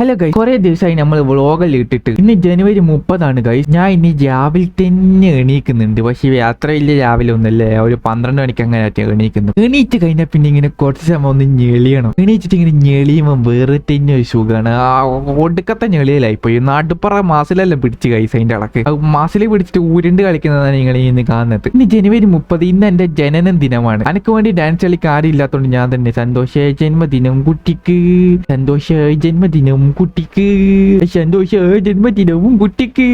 Hello guys കുറെ ദിവസമായി നമ്മൾ വ്ളോഗെല്ലാം ഇട്ടിട്ട്. ഇന്ന് ജനുവരി മുപ്പതാണ് ഗൈസ് ഞാൻ ഇനി രാവിലെ തന്നെ എണീക്കുന്നുണ്ട്. പക്ഷേ വലിയ രാവിലെ ഒന്നല്ലേ? ഒരു പന്ത്രണ്ട് മണിക്ക് അങ്ങനെ എണീക്കുന്നു. എണീറ്റ് കഴിഞ്ഞാൽ പിന്നെ ഇങ്ങനെ കുറച്ച് സമയം ഒന്ന് ഞെളിയണം. എണീച്ചിട്ട് ഇങ്ങനെ ഞെളിയുമ്പോൾ വേറെ തന്നെ ഒരു സുഖമാണ് ആ ഒടുക്കത്തെ ഞെളിയിലായി പോയി നാട്ടുപ്പുറ മാസിലെല്ലാം പിടിച്ച് ഗൈസ് അതിന്റെ അളക്ക് മാസിൽ പിടിച്ചിട്ട് ഉരുണ്ട് കളിക്കുന്നതാണ് നിങ്ങൾ ഇന്ന് കാണുന്നത്. ഇന്ന് ജനുവരി മുപ്പത്. ഇന്ന് എന്റെ ജനനം ദിനമാണ്. എനിക്ക് വേണ്ടി ഡാൻസ് കളിക്കാൻ ഇല്ലാത്തതുകൊണ്ട് ഞാൻ തന്നെ സന്തോഷ ജന്മദിനം കുട്ടിക്ക്. സന്തോഷ ജന്മദിനം കുട്ടിക്ക് സന്തോഷ. ജന്മദിനവും കുട്ടിക്ക്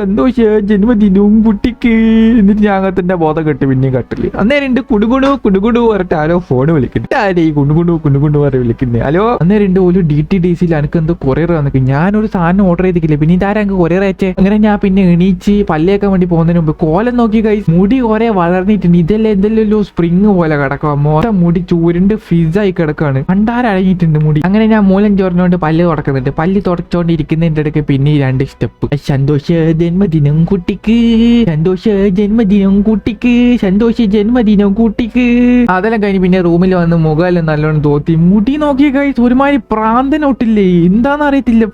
സന്തോഷ. ജന്മദിനവും കുട്ടിക്ക് എന്നിട്ട് ഞാൻ അങ്ങനത്തെ ബോധം കെട്ടി പിന്നെയും കട്ടിൽ. അന്നേരം ഉണ്ട് കുടുകുണു കുടുകുണു പറഞ്ഞിട്ട് ആരോ ഫോൺ വിളിക്കുന്നു. ആരേ ഈ കുണുകുണു കുണുകുണു പറഞ്ഞ് വിളിക്കുന്നത് ഹലോ? അന്നേരം ഉണ്ട് ഒരു ഡി ടി ഡി സിയിൽ എനിക്ക് എന്തോ കൊറിയർ വന്നിട്ട് ഒരു സാധനം ഓർഡർ ചെയ്തിട്ടില്ല പിന്നെ ഇതാരാ എനിക്ക് കൊറിയർ അയച്ചേ? അങ്ങനെ ഞാൻ പിന്നെ എണീച്ച് പല്ലേക്കാൻ വേണ്ടി പോകുന്നതിന് മുമ്പ് കോലം നോക്കി കൈ മുടി കുറെ വളർന്നിട്ടുണ്ട്. ഇതെല്ലാം എന്തെല്ലോ സ്പ്രിങ് പോലെ കിടക്കാം മൊത്തം മുടി ചൂരുണ്ട് ഫിസായി കിടക്കാണ്. കണ്ടാരഴങ്ങിയിട്ടുണ്ട് മുടി. അങ്ങനെ ഞാൻ മൂലം ചോറിനോണ്ട് പല്ല് തുടക്കുന്നുണ്ട് പല്ല് തുടച്ചോണ്ടിരിക്കുന്നതിന്റെ ഇടയ്ക്ക് പിന്നെ ഈ രണ്ട് സ്റ്റെപ്പ്. സന്തോഷ ജന്മദിനം കുട്ടിക്ക്. സന്തോഷ ജന്മദിനം കുട്ടിക്ക്. സന്തോഷ ജന്മദിനം കുട്ടിക്ക്. അതെല്ലാം കഴിഞ്ഞ് പിന്നെ റൂമിൽ വന്ന് മുഖമെല്ലാം നല്ലോണം തോത്തി മുടി നോക്കിയ കഴിച്ച് ഒരുമാതിരി പ്രാന്തനൊട്ടില്ലേ? എന്താന്ന് അറിയത്തില്ല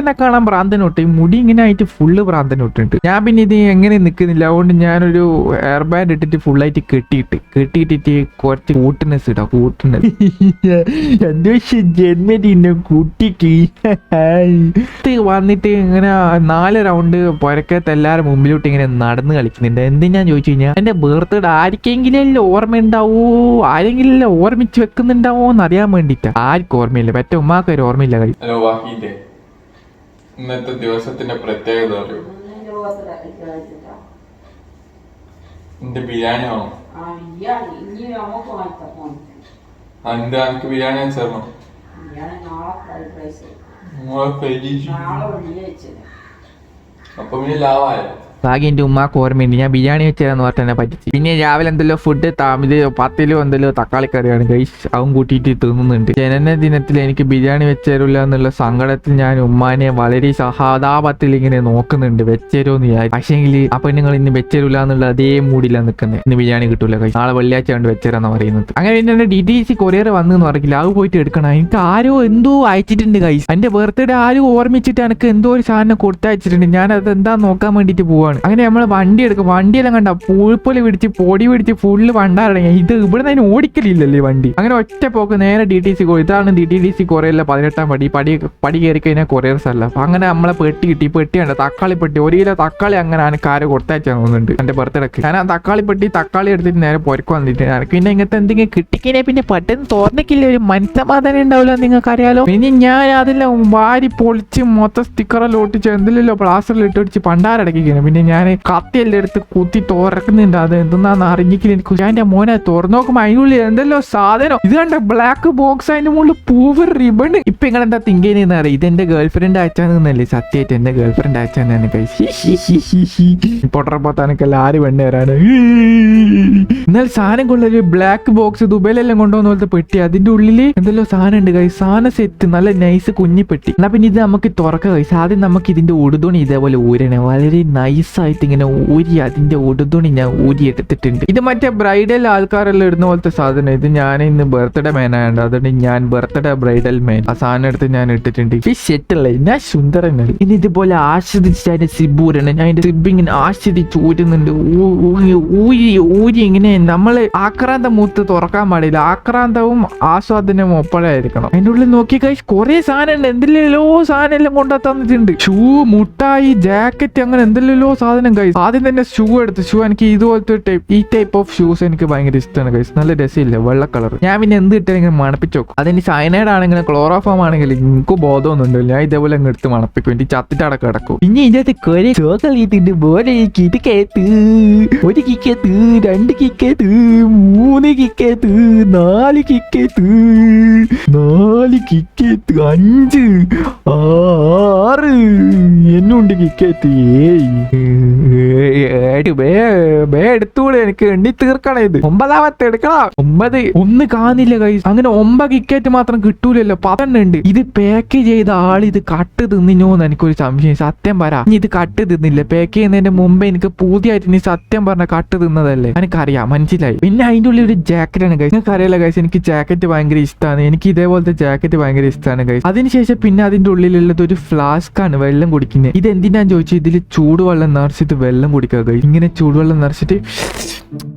എന്നെ കാണാൻ പ്രാന്തനൊട്ട്. മുടി ഇങ്ങനെ ആയിട്ട് ഫുള്ള് പ്രാന്തനൊട്ടുണ്ട്. ഞാൻ പിന്നെ ഇത് എങ്ങനെ നിൽക്കുന്നില്ല. അതുകൊണ്ട് ഞാനൊരു ഹെയർ ബാൻഡ് ഇട്ടിട്ട് ഫുള്ളായിട്ട് കെട്ടിയിട്ട് കെട്ടിയിട്ടിട്ട് കുറച്ച് കൂട്ടിനെസ് ഇടാം കൂട്ടിനെസ്. സന്തോഷ ജന്മദിനം കുട്ടിക്ക്. വന്നിട്ട് ഇങ്ങനെ നാല് റൗണ്ട് പുരക്കത്ത് എല്ലാവരും മുമ്പിലോട്ട് ഇങ്ങനെ നടന്ന് കളിക്കുന്നുണ്ട്. എന്തിനാ ചോദിച്ചു കഴിഞ്ഞാൽ എന്റെ ബർത്ത്ഡേ ആർക്കെങ്കിലും ഓർമ്മ ഉണ്ടാവോ ആരെങ്കിലും ഓർമ്മിച്ച് വെക്കുന്നുണ്ടാവോ എന്ന് അറിയാൻ വേണ്ടിട്ടാ. ആർക്കും ഓർമ്മയില്ല. പറ്റ ഉമ്മാക്ക് ഒരു ഓർമ്മയില്ല കളി. ഇന്നത്തെ ദിവസത്തിന്റെ പ്രത്യേകത അറിയോ എന്റെ ബിരിയാണി ആണോ? എന്താ എനിക്ക് ബിരിയാണി വെച്ചോ പരീക്ഷ അപ്പൊ പിന്നെ ലാവായോ? ഭാഗ്യം എന്റെ ഉമ്മാക്ക് ഓർമ്മയുണ്ട്. ഞാൻ ബിരിയാണി വെച്ചതെന്ന് പറഞ്ഞാൽ പറ്റിച്ച്. പിന്നെ രാവിലെ എന്തെല്ലോ ഫുഡ് ഇത് പത്തിലോ എന്തെല്ലോ തക്കാളി കറിയാണ്. ഗൈസ് അവൻ കൂട്ടിയിട്ട് തിന്നുന്നുണ്ട്. ജനന ദിനത്തിൽ എനിക്ക് ബിരിയാണി വെച്ചേരില്ല എന്നുള്ള സങ്കടത്തിൽ ഞാൻ ഉമ്മാനെ വളരെ സഹതാപത്തിൽ ഇങ്ങനെ നോക്കുന്നുണ്ട്. വെച്ചേരോന്ന് വിചാരിച്ചു. പക്ഷേങ്കിൽ ആ പെണ്ണുങ്ങൾ ഇന്ന് വെച്ചേരില്ല എന്നുള്ള അതേ മൂഡിലാണ് നിൽക്കുന്നത് ഇന്ന് ബിരിയാണി കിട്ടൂല കഴിച്ചു നാളെ വെള്ളിയാഴ്ച കൊണ്ട് വെച്ചേരാന്ന് പറയുന്നത്. അങ്ങനെ പിന്നെ എന്റെ ഡി ടി സി കൊറിയർ വന്നെന്ന് പറഞ്ഞില്ല അത് പോയിട്ട് എടുക്കണം. എനിക്ക് ആരോ എന്തോ അയച്ചിട്ടുണ്ട് കഴിച്ചു എന്റെ ബർത്ത്ഡേ ആരും ഓർമ്മിച്ചിട്ട് എനിക്ക് എന്തോ ഒരു സാധനം കൊടുത്തയച്ചിട്ടുണ്ട്. ഞാൻ അത് എന്താ നോക്കാൻ വേണ്ടിട്ട് പോവാണ്. അങ്ങനെ നമ്മൾ വണ്ടി എടുക്കും. വണ്ടിയെല്ലാം കണ്ട പൂപ്പൊലി പിടിച്ച് പൊടി പിടിച്ച് ഫുള്ള് വണ്ടാറടങ്ങി. ഇത് ഇവിടെ നിന്ന് ഓടിക്കലില്ലല്ലേ വണ്ടി. അങ്ങനെ ഒറ്റ പോക്ക് നേരെ ഡി ടി സി ഇതാണ് ഡി ടി സി കൊറിയറിലെ പതിനെട്ടാം പടി. പടി പടി കയറി കഴിഞ്ഞാൽ കുറേ സ്ഥലം. അപ്പൊ അങ്ങനെ നമ്മളെ പെട്ടി കിട്ടി. പെട്ടി കണ്ട? തക്കാളി പെട്ടി. ഒരു കിലോ തക്കാളി അങ്ങനെ ആര് കൊടുത്തയച്ചാൽ തോന്നുന്നുണ്ട്. എന്റെ ബർത്ത്ഡേക്ക്. ഞാൻ ആ തക്കാളി പെട്ടി തക്കാളി എടുത്തിട്ട് നേരെ പൊരക്കു വന്നിട്ട് എനിക്ക് പിന്നെ ഇങ്ങനത്തെ എന്തെങ്കിലും കിട്ടിക്കഴിഞ്ഞാൽ പിന്നെ പെട്ടെന്ന് തോന്നിക്കില്ല ഒരു മനസ്സമാധാനം ഉണ്ടാവില്ല നിങ്ങൾക്ക് അറിയാലോ പിന്നെ ഞാൻ അതിലെ വാരി പൊളിച്ച് മൊത്തം സ്റ്റിക്കറെല്ലാം ഒട്ടിച്ച് എന്തെല്ലോ പ്ലാസ്റ്ററിൽ ഇട്ടൊടിച്ച് പണ്ടാരടക്കിക്കുന്നു പിന്നെ ഞാൻ കത്തിയെല്ലാം എടുത്ത് കുത്തി തുറക്കുന്നുണ്ട്. അത് എന്തെന്നാന്ന് അറിഞ്ഞിക്കില്ല എനിക്ക് എന്റെ മോനെ തുറന്നു നോക്കുമ്പോൾ അതിനുള്ളിൽ എന്തല്ലോ സാധനം. ഇത് കണ്ട? ബ്ലാക്ക് ബോക്സ് അതിന്റെ മുകളിൽ പൂവ് റിബൺ ഇപ്പൊ നിങ്ങൾ എന്താ തിങ്ക് ചെയ്യുന്ന അറിയാം? ഇത് എന്റെ ഗേൾഫ്രണ്ട് അയച്ചാന്നല്ലേ സത്യമായിട്ട് എന്റെ ഗേൾ ഫ്രണ്ട് അയച്ചാന്ന് പൊട്ടറപ്പോത്താനൊക്കെ ആര് പെണ്ണ് വരാണ് എന്നാൽ സാധനം കൊള്ളൊരു ബ്ലാക്ക് ബോക്സ് ദുബൈയിലെല്ലാം കൊണ്ടുവന്ന പോലത്തെ പെട്ടി. അതിന്റെ ഉള്ളിൽ എന്തല്ലോ സാധനം ഉണ്ട് കൈ സാധന സെറ്റ് നല്ല നൈസ് കുഞ്ഞി പെട്ടി. എന്നാ പിന്നെ ഇത് നമുക്ക് തുറക്കാം കൈസ് ആദ്യം നമുക്ക് ഇതിന്റെ ഉടുതുണി ഇതേപോലെ ഊരണേ. വളരെ നൈസായിട്ട് ഇങ്ങനെ ഊരി അതിന്റെ ഉടുതുണി ഞാൻ ഊരി എടുത്തിട്ടുണ്ട് ഇത് മറ്റേ ബ്രൈഡൽ ആൾക്കാരെല്ലാം ഇടുന്ന പോലത്തെ സാധനം. ഇത് ഞാൻ ഇന്ന് ബർത്ത്ഡേ മേൻ ആയതുകൊണ്ട് അതുകൊണ്ട് ഞാൻ ബർത്ത്ഡേ ബ്രൈഡൽ മേൻ ആ സാധനം എടുത്ത് ഞാൻ ഇട്ടിട്ടുണ്ട്. ഈ സെറ്റല്ലേ ഞാൻ സുന്ദരനല്ലേ ഇനി ഇതുപോലെ ആസ്വദിച്ച് അതിന്റെ സിബൂരാണ്. ഞാൻ അതിന്റെ സിബ് ഇങ്ങനെ ആസ്വദിച്ച് ഊരുന്നുണ്ട്. ഊരി ഊരി ഇങ്ങനെ നമ്മൾ ആക്രാന്ത മൂത്ത് തുറക്കാൻ പാടില്ല. ആക്രാന്തവും ആസ്വാദനവും ഒപ്പഴായിരിക്കണം അതിന്റെ ഉള്ളിൽ നോക്കി കഴിച്ച് കുറെ സാധനം ഉണ്ട് എന്തെല്ലോ സാധനം എല്ലാം കൊണ്ടാ തന്നിട്ടുണ്ട്. ഷൂ മുട്ടായി ജാക്കറ്റ് അങ്ങനെ എന്തെല്ലോ സാധനം കഴിച്ച് ആദ്യം തന്നെ ഷൂ എടുത്ത് ഷൂ എനിക്ക് ഇതുപോലത്തെ ടൈപ്പ് ഈ ടൈപ്പ് ഓഫ് ഷൂസ് എനിക്ക് ഭയങ്കര ഇഷ്ടമാണ് കഴിച്ച് നല്ല രസമില്ല വെള്ള കളർ ഞാൻ പിന്നെ എന്ത് ഇട്ടാലും മണപ്പിച്ച് നോക്കും അതിന് സൈനൈഡ് ആണെങ്കിലും ക്ലോറോഫോം ആണെങ്കിലും എനിക്ക് ബോധമൊന്നും ബോധമൊന്നുമില്ല. ഞാൻ ഇതേപോലെ അങ്ങ് എടുത്ത് മണപ്പിക്കും. എനിക്ക് ചത്തിട്ട് അടക്കം കിടക്കും. പിന്നെ ഇതിനകത്ത് കുറെ ചോക്കളീട്ടുണ്ട് പോലെ കിടക്കത്ത് ഒരു കിക്കത്ത് രണ്ട് കിക്കത്ത് മൂന്ന് കിക്കത്ത് നാല് കിക്കത്ത് നാല് കിക്കത്ത് അഞ്ച് ആറ്. എന്നുണ്ട് കിക്കത്ത് ഏയ് എടുത്തൂടെ എണ്ണി തീർക്കണേ ഇത്. ഒമ്പതാമത്തെ എടുക്കണം? ഒമ്പത്. ഒന്ന് കാണില്ല കൈസ് അങ്ങനെ ഒമ്പത് ഇക്കറ്റ് മാത്രം കിട്ടൂലല്ലോ. പത്തെണ്ണം ഇത് പാക്ക് ചെയ്ത ആൾ ഇത് കട്ട് തിന്നിനോന്ന് എനിക്കൊരു സംശയം. സത്യം പറ. ഇനി ഇത് കട്ട് തിന്നില്ല. പാക്ക് ചെയ്യുന്നതിന്റെ മുമ്പേ എനിക്ക് പൂതിയായിട്ട് ഇനി സത്യം പറഞ്ഞ കട്ട് തിന്നതല്ലേ? എനിക്കറിയാം. മനസ്സിലായി. പിന്നെ അതിന്റെ ഉള്ളിൽ ഒരു ജാക്കറ്റ് ആണ് കൈസ് നിങ്ങൾക്ക് അറിയാലോ കൈസ് എനിക്ക് ജാക്കറ്റ് ഭയങ്കര ഇഷ്ടമാണ് എനിക്ക് ഇതേപോലത്തെ ജാക്കറ്റ് ഭയങ്കര ഇഷ്ടമാണ് കൈസ് അതിനുശേഷം പിന്നെ അതിന്റെ ഉള്ളിലുള്ളത് ഒരു ഫ്ലാസ്ക് ആണ് വെള്ളം കുടിക്കുന്നത് ഇത് എന്തിനാന്ന് ചോദിച്ചു? ഇതിൽ ചൂടുവെള്ളം നിറച്ചിട്ട് വെള്ളം കുടിക്കുക കൈ ഇങ്ങനെ ചൂടുവെള്ളം നിറച്ചിട്ട്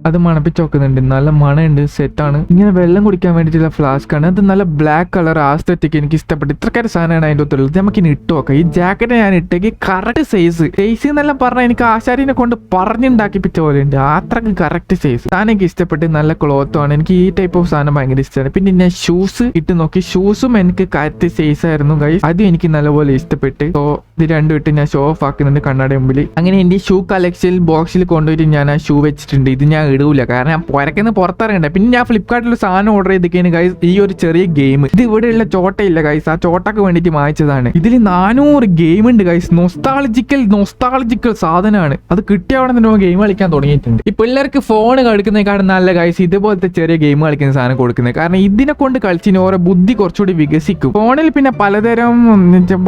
അത് മണപ്പിച്ച് നോക്കുന്നുണ്ട് നല്ല മണമുണ്ട് സെറ്റാണ് ഇങ്ങനെ വെള്ളം കുടിക്കാൻ വേണ്ടിയിട്ടുള്ള ഫ്ലാസ്ക് ആണ്. അത് നല്ല ബ്ലാക്ക് കളർ ആസ്തറ്റിക് എനിക്ക് ഇഷ്ടപ്പെട്ടു. ഇത്രക്കാര് സാധനമാണ് അതിന്റെ ഒത്തുള്ളത് നമുക്ക് ഇനി ഇട്ട് നോക്കാം. ഈ ജാക്കറ്റ് ഞാൻ ഇട്ടേക്ക് കറക്റ്റ് സൈസ് സൈസ് എന്നെല്ലാം പറഞ്ഞാൽ എനിക്ക് ആശാരിനെ കൊണ്ട് പറഞ്ഞുണ്ടാക്കിപ്പിച്ച പോലെ ഉണ്ട് അത്രയ്ക്ക് കറക്റ്റ് സൈസ് സാധനം എനിക്ക് ഇഷ്ടപ്പെട്ട്. നല്ല ക്ലോത്തും ആണ്. എനിക്ക് ഈ ടൈപ്പ് ഓഫ് സാധനം ഭയങ്കര ഇഷ്ടമാണ്. പിന്നെ ഞാൻ ഷൂസ് ഇട്ട് നോക്കി. ഷൂസും എനിക്ക് കറക്റ്റ് സൈസ് ആയിരുന്നു കൈ അതും എനിക്ക് നല്ലപോലെ ഇഷ്ടപ്പെട്ട്. സോ ഇത് രണ്ടും ഇട്ട് ഞാൻ ഷോ ഓഫ് ആക്കുന്നുണ്ട് കണ്ണാടി മുമ്പിൽ അങ്ങനെ എന്റെ ഷൂ കളക്ഷൻ ബോക്സിൽ കൊണ്ടുപോയിട്ട് ഞാൻ ആ ഷൂ വെച്ചിട്ടുണ്ട്. ഇത് ഞാൻ ഇടൂല. കാരണം ഞാൻ പുരക്കുന്ന പുറത്തിറങ്ങണ്ട. പിന്നെ ഞാൻ ഫ്ലിപ്കാർട്ടിൽ സാധനം ഓർഡർ ചെയ്തിരിക്കുന്നു ഗൈസ് ഈ ഒരു ചെറിയ ഗെയിം ഇത് ഇവിടെയുള്ള ചോട്ടയില്ല ഗൈസ് ആ ചോട്ടക്ക് വേണ്ടിയിട്ട് വാങ്ങിച്ചതാണ്. ഇതിൽ നാനൂറ് ഗെയിം ഉണ്ട് ഗൈസ് നൊസ്താളജിക്കൽ നൊസ്താളജിക്കൽ സാധനമാണ് അത് കിട്ടിയ അവിടെ തന്നെ ഗെയിം കളിക്കാൻ തുടങ്ങിയിട്ടുണ്ട്. ഈ പിള്ളേർക്ക് ഫോൺ കളിക്കുന്നതിനേക്കാളും നല്ല ഗൈസ് ഇതുപോലത്തെ ചെറിയ ഗെയിം കളിക്കുന്ന സാധനം കൊടുക്കുന്നത്. കാരണം ഇതിനെ കൊണ്ട് കളിച്ചിന് ഓരോ ബുദ്ധി കുറച്ചുകൂടി വികസിക്കും. ഫോണിൽ പിന്നെ പലതരം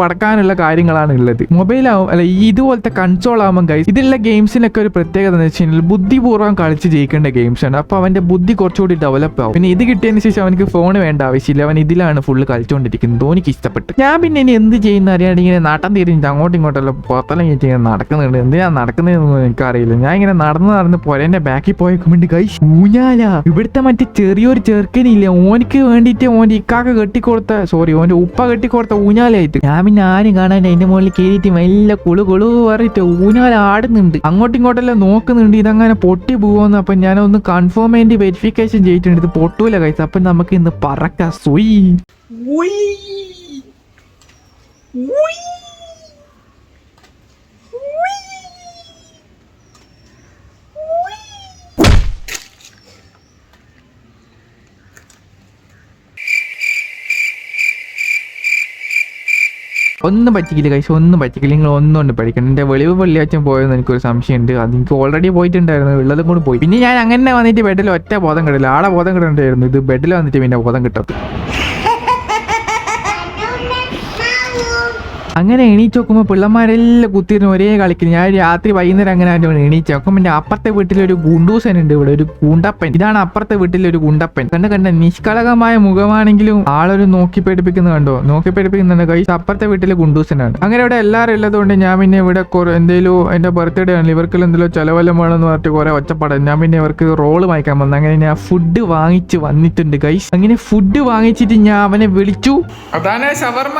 വടക്കാനുള്ള കാര്യങ്ങളാണ് ഉള്ളത്. മൊബൈൽ ആവും അല്ല ഇതുപോലത്തെ കൺസോൾ ആവുമ്പോൾ ഗൈസ് ഇതിലുള്ള ഗെയിംസിനൊക്കെ ഒരു പ്രത്യേകത എന്ന് വെച്ച് കഴിഞ്ഞാൽ ബുദ്ധിപൂർവം കളിച്ച് ജയിക്കേണ്ട ഗെയിംസ് ആണ്. അപ്പോൾ അവന്റെ ബുദ്ധി കുറച്ചുകൂടി ഡെവലപ്പ് ആവും. പിന്നെ ഇത് കിട്ടിയതിന് ശേഷം അവനക്ക് ഫോൺ വേണ്ട ആവശ്യമില്ല. അവൻ ഇതിലാണ് ഫുള്ള് കളിച്ചുകൊണ്ടിരിക്കുന്നത് എനിക്ക് ഇഷ്ടപ്പെട്ടു. ഞാൻ പിന്നെ ഇനി എന്ത് ചെയ്യുന്ന അറിയാണ്ട് ഇങ്ങനെ നാട്ടം തിരിഞ്ഞിട്ട് അങ്ങോട്ടും ഇങ്ങോട്ടെല്ലാം പുറത്തെല്ലാം ഇങ്ങനെ നടക്കുന്നുണ്ട്. എന്തിനാ നടക്കുന്നതെന്നൊന്നും എനിക്കറിയില്ല. ഞാൻ ഇങ്ങനെ നടന്ന് നടന്ന് പൊരേന്റെ ബാക്കിൽ പോയേക്കുമ്പോണ്ട് കൈ ഊഞ്ഞാല. ഇവിടുത്തെ മറ്റേ ചെറിയൊരു ചെറുക്കനില്ല? ഓനിക്ക് വേണ്ടിയിട്ട് ഓന്റെ ഇക്കാക്ക കെട്ടിക്കൊടുത്ത സോറി ഓന്റെ ഉപ്പ കെട്ടിക്കൊടുത്ത ഊഞ്ഞാലായിട്ട്. ഞാൻ പിന്നെ ആരും കാണാൻ അതിന്റെ മുകളിൽ കയറിയിട്ട് മെല്ലെ കുളു കുളു പറഞ്ഞിട്ട് ഊഞ്ഞാല ആടുന്നുണ്ട്. അങ്ങോട്ടും ഇങ്ങോട്ടെല്ലാം നോക്കുന്നുണ്ട്. ഇതങ്ങനെ പൊട്ടി പോവോന്ന്. അപ്പൊ ഞാനൊന്ന് കൺഫേം വേണ്ടി വെരിഫിക്കേഷൻ ചെയ്തിട്ടുണ്ട്. ഇത് പൊട്ടൂല കൈസ് അപ്പൊ നമുക്ക് ഇന്ന് പറക്കാം. സുയി. ഒന്നും പറ്റിക്കില്ല കഴിച്ച ഒന്നും പറ്റിക്കില്ല. നിങ്ങൾ ഒന്നും കൊണ്ട് പഠിക്കണം. എന്റെ വെളിവ് വെള്ളിയാഴ്ച പോയെന്ന് എനിക്കൊരു സംശയമുണ്ട്. അത് എനിക്ക് ഓൾറെഡി പോയിട്ടുണ്ടായിരുന്നു. ഉള്ളതും കൂടി പോയി. പിന്നെ ഞാൻ അങ്ങനെ വന്നിട്ട് ബെഡിൽ ഒറ്റ ബോധം കിട്ടില്ല ആളെ ബോധം കിട്ടണ്ടായിരുന്നു ഇത് ബെഡിൽ വന്നിട്ട് പിന്നെ ബോധം കിട്ടും അങ്ങനെ എണീച്ച് നോക്കുമ്പോൾ പിള്ളമാരെല്ലാം കുത്തിയിരുന്ന് ഒരേ കളിക്കുന്നു ഞാൻ രാത്രി വൈകുന്നേരം അങ്ങനെ ആയിട്ട് എണീച്ച് നോക്കുമ്പോൾ എന്റെ അപ്പുറത്തെ വീട്ടിലൊരു ഗുണ്ടൂസൻ ഉണ്ട് ഇവിടെ ഒരു ഗുണ്ടപ്പൻ. ഇതാണ് അപ്പുറത്തെ വീട്ടിലൊരു ഗുണ്ടപ്പൻ. കണ്ട കണ്ട നിഷ്കളങ്കമായ മുഖമാണെങ്കിലും ആളൊരു നോക്കി പേടിപ്പിക്കുന്നത് കണ്ടോ? നോക്കി പേടിപ്പിക്കുന്നുണ്ട്. കൈ അപ്പുറത്തെ വീട്ടിൽ ഗുണ്ടൂസനാണ്. അങ്ങനെ ഇവിടെ എല്ലാവരും ഉള്ളതുകൊണ്ട് ഞാൻ പിന്നെ ഇവിടെ എന്തെങ്കിലും എന്റെ ബർത്ത്ഡേ ആണ് ഇവർക്ക് എന്തെങ്കിലും ചിലവെല്ലാം വേണമെന്ന് പറഞ്ഞിട്ട് കുറെ ഒച്ചപ്പാടാണ് ഞാൻ പിന്നെ ഇവർക്ക് റോൾ വാങ്ങിക്കാൻ വന്നു. അങ്ങനെ ഞാൻ ഫുഡ് വാങ്ങിച്ച് വന്നിട്ടുണ്ട് ഗൈസ് അങ്ങനെ ഫുഡ് വാങ്ങിച്ചിട്ട് ഞാൻ അവനെ വിളിച്ചു. അതാണ് ഷവർമ്മ.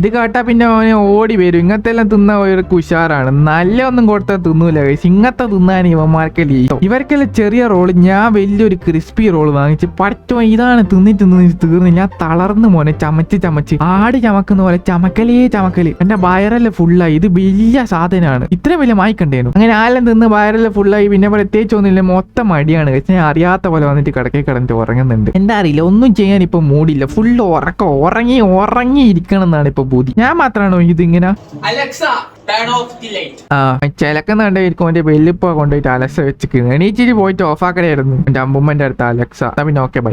ഇത് കേട്ടാ പിന്നെ അവന് ഓടി വരും. ഇങ്ങനത്തെ എല്ലാം തിന്ന ഒരു ഉഷാറാണ് നല്ല ഒന്നും കൊടുത്താൽ തിന്നൂല. ഇങ്ങനത്തെ തിന്നാൻ ഇവന്മാർക്കെല്ലാം ഇവർക്കെല്ലാം ചെറിയ റോൾ. ഞാൻ വലിയൊരു ക്രിസ്പി റോൾ വാങ്ങിച്ച് പഠിച്ചോ ഇതാണ് തിന്നിട്ട് തിന്നിട്ട് തീർന്ന്. ഞാൻ തളർന്നു മോനെ ചമച്ച് ചമച്ച് ആട് ചമക്കുന്ന പോലെ ചമക്കലേ ചമക്കൽ. എന്റെ വയറെല്ലാം ഫുള്ളായി ഇത് വലിയ സാധനമാണ് ഇത്ര വലിയ മായിക്കണ്ടേനു അങ്ങനെ ആലം തിന്ന് വയറെല്ലാം ഫുള്ളായി പിന്നെ പ്രത്യേകിച്ച് ഒന്നുമില്ല. മൊത്തം മടിയാണ്. ഞാൻ അറിയാത്ത പോലെ വന്നിട്ട് കിടക്കെ കിടന്നിട്ട് ഉറങ്ങുന്നുണ്ട്. എന്താ അറിയില്ല. ഒന്നും ചെയ്യാൻ ഇപ്പൊ മൂടില്ല. ഫുള്ള് ഉറക്കം. ഉറങ്ങി ഉറങ്ങി ഇരിക്കണം എന്നാണ് ഇപ്പൊ ബുദ്ധി ഞാൻ മാത്രമാണോ ഇതിങ്ങനെ? Alexa, turn off the light. ആ ചിലക്കുന്നുണ്ടായിരിക്കും എന്റെ വെല്ലിപ്പ കൊണ്ടുപോയിട്ട് അലക്സ വെച്ചിരിക്കുന്നത് എണീച്ചിട്ട് പോയിട്ട് ഓഫ് ആക്കണായിരുന്നു. എന്റെ അമ്മുമ്മന്റെ അടുത്ത് അലക്സ. പിന്നെ ഓക്കെ ബൈ